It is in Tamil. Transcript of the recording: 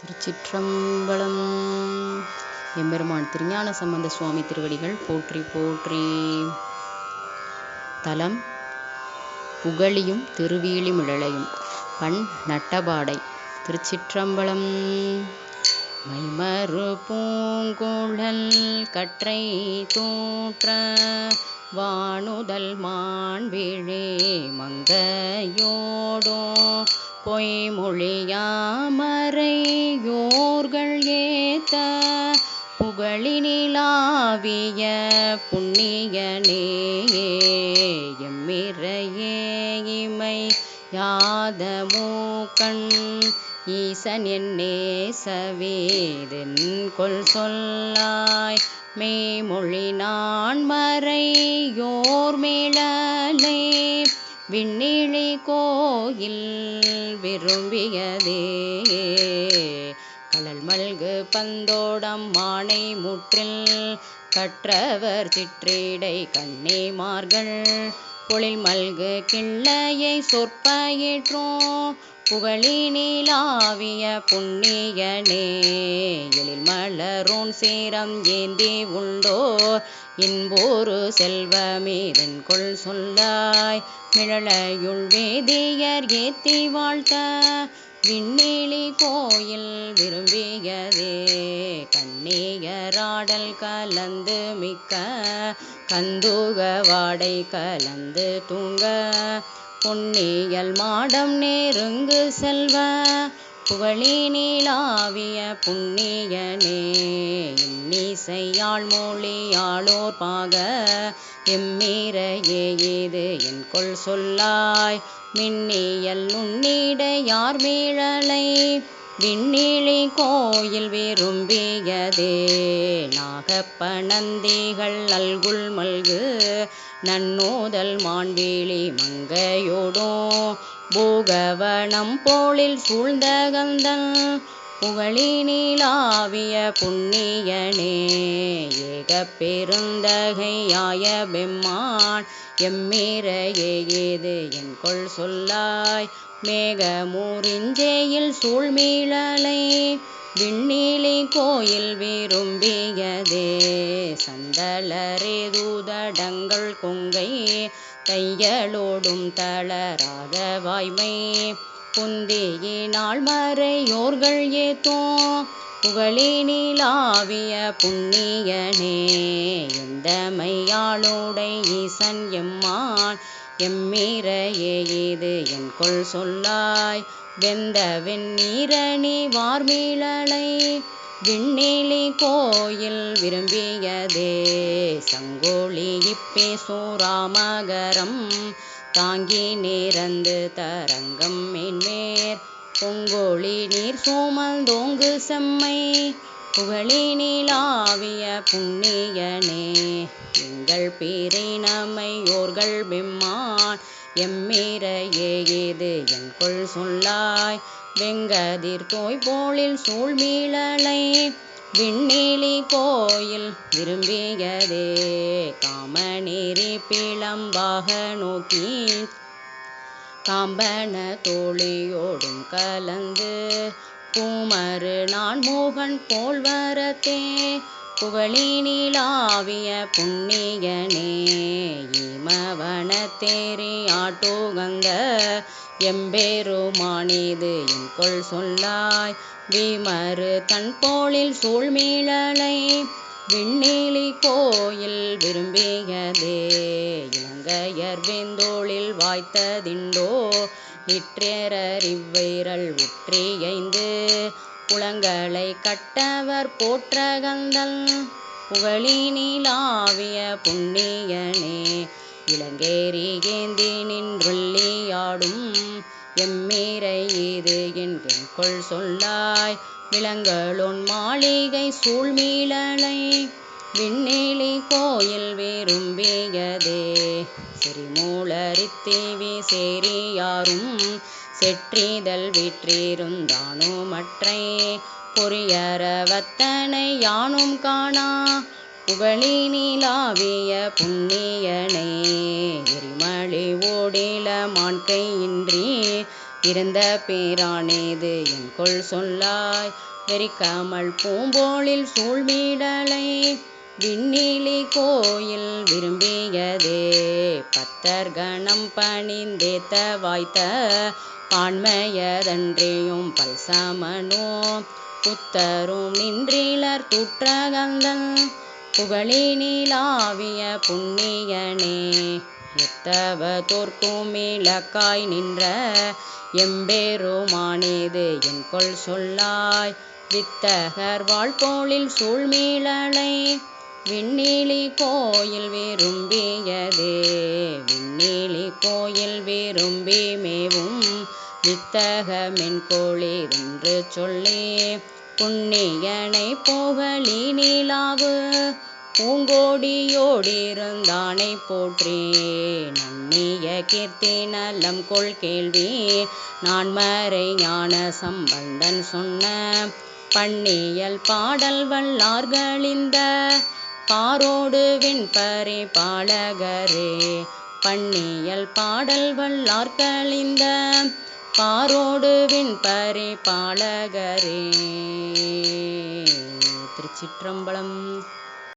திருச்சிற்றம்பலம். எம்பெருமான் திருஞான சம்பந்த சுவாமி திருவடிகள் போற்றி போற்றி. தலம் புகழியும் திருவீழிமிழலையும் பண் நட்டபாடை திருச்சிற்றம்பலம். மைமறு பூங்குழல் கற்றை தோற்ற வானுதல் மாண்பிழே மங்கையோடோ பொய்மொழியாமறையோர்கள் ஏத்த புகழினிலாவிய புண்ணியனே எம்மிறையே இமை கண் ஈசன் என்னே சவேதென் கொல் சொல்லாய் மேமொழி நான் மறையோர் மேளலை விண்ணிழி கோயில் விரும்பியதே. கழல் மல்கு பந்தோடம் மானை முற்றில் கற்றவர் சிற்றிடை கண்ணேமார்கள் பொழில் மல்கு கிள்ளையை சொற்பயிற்றோ புகழினிலாவிய புண்ணியனே. எழில் மலரோன் சேரம் ஏந்தி உண்டோ? இன்போரு செல்வமேதன் கொள் சொல்லாய். மிழலையுள் வேதியர் ஏத்தி வாழ்த்த விண்ணிலி கோயில் விரும்பியதே கண்ணீயராடல் கலந்து மிக்க கந்தூக வாடை கலந்து தூங்க. பொன்னியல் மாடம் நேருங்கு செல்வ. புகழினிலாவிய புண்ணியனே இன்னிசையாள் மொழியாளோர் பாக எம்மீரையே இது என் கொள் சொல்லாய் மின்னியல் உன்னிட யார் மீழலை விண்ணிலி கோயில் விரும்பியதே. நாகப்பனந்திகள் அல்குல் மல்கு நன்னோதல் மான்விழி மங்கையோடும். பூகவனம் போலில் சூழ்ந்த கந்தன் புகழினிலாவிய புண்ணியனே ஏக பெருந்தகையாய பெம்மான் எம்மீரையே ஏது என் கொள் சொல்லாய். மேகமூரிஞ்சேயில் சூழ்மீழலை விண்ணிலி கோயில் விரும்பியதே சந்தலரே தூதடங்கள் கொங்கை தையலோடும் தளராத வாய்மை. புந்தியினால் மறையோர்கள் ஏத்தோ புகழினிலாவிய புண்ணியனே எந்த மையாளுடை ஈசன் எம்மான்? எம்மீரையே இது என் கொள் சொல்லாய். வெந்த வெண்ணீரணி வார்மீழலை விண்ணிலி கோயில் விரும்பியதே. சங்கோழி இப்பேசூராமகரம் தாங்கி நேரந்து தரங்கம் மேன்மேற் பொங்கோழி நீர் சோமந்தோங்கு செம்மை. புகழினிலாவிய புண்ணியனே. எங்கள் பேரினமையோர்கள் பெம்மான் எம்மீரையே ஏது என் கொள் சொல்லாய். வெங்கதிர் தோய் போலில் சூழ்மீளலை விண்ணிலி கோயில் விரும்பியதே காமநேரி பிளம்பாக நோக்கி. காம்பன தோழியோடும் கலந்து பூமரு நான் மோகன் போல் வரத்தே புகழினிலாவிய புண்ணியனே இமவனத்தேரி ஆட்டோகந்த எம்பெருமானிது என் கொள் சொல்லாய் விமறு தன் போலில் சூழ்மீழலை விண்ணிலி கோயில் விரும்பியதே இலங்கையர் வெந்தோளில் வாய்த்ததிண்டோ இற்றேரிவ்வைரல் உற்றியைந்து புலங்களை கட்டவர் போற்றகந்தல் புகழினிலாவிய புண்ணியனே இளங்கேரி ஏந்தி நின்றொல்லியாடும் எம்மீரை இது என்கின் கொள் சொல்லாய். விலங்களுன் மாளிகை சூழ்மீளலை விண்ணிலி கோயில் விரும்பியதே சிறிமூலரித்தேவி சேரியாரும் செற்றிதழ் விற்றிருந்தானோ மற்றை பொறியறவத்தனை யானும் காணா. புகழினிலாவிய புண்ணியனே எரிமழி ஓடில மான்கையின்றி இருந்த பேரானேது என்கொள் சொல்லாய். வெறிக்காமல் பூம்போலில் சூழ்மீடலை விண்ணிலி கோயில் விரும்பியதே பத்தர் கணம் பணிந்தேத்த வாய்த்த பான்மையதன்றியும் பல்சமனோ புத்தரும் நின்றிலர் துற்றகந்தன் புகழினிலாவிய புண்ணியனே. எத்தவ தோற்கும் இலக்காய் நின்ற எம்பேரோமானேது என் கொள் சொல்லாய். வித்தகர் வாழ்போலில் சூழ்மீளலை விண்ணிலி கோயில் விரும்பியதே. விண்ணிலி கோயில் விரும்பி மேவும் வித்தக என்று சொல்லி. புண்ணியனை புகழி நிலாவு பூங்கோடியோடிருந்தானை போற்றே. நன்னிய கீர்த்தி நலம் கொள் கேள்வி. நான் மறை ஞான சம்பந்தன் சொன்ன. பண்ணியல் பாடல் வல்லார்களிந்த. பாரோடு விண்பறி பாலகரே பண்ணியல் பாடல் வல்லார்களிந்த. பாரோடுவின் பரிபாலகரே திருச்சிற்றம்பலம்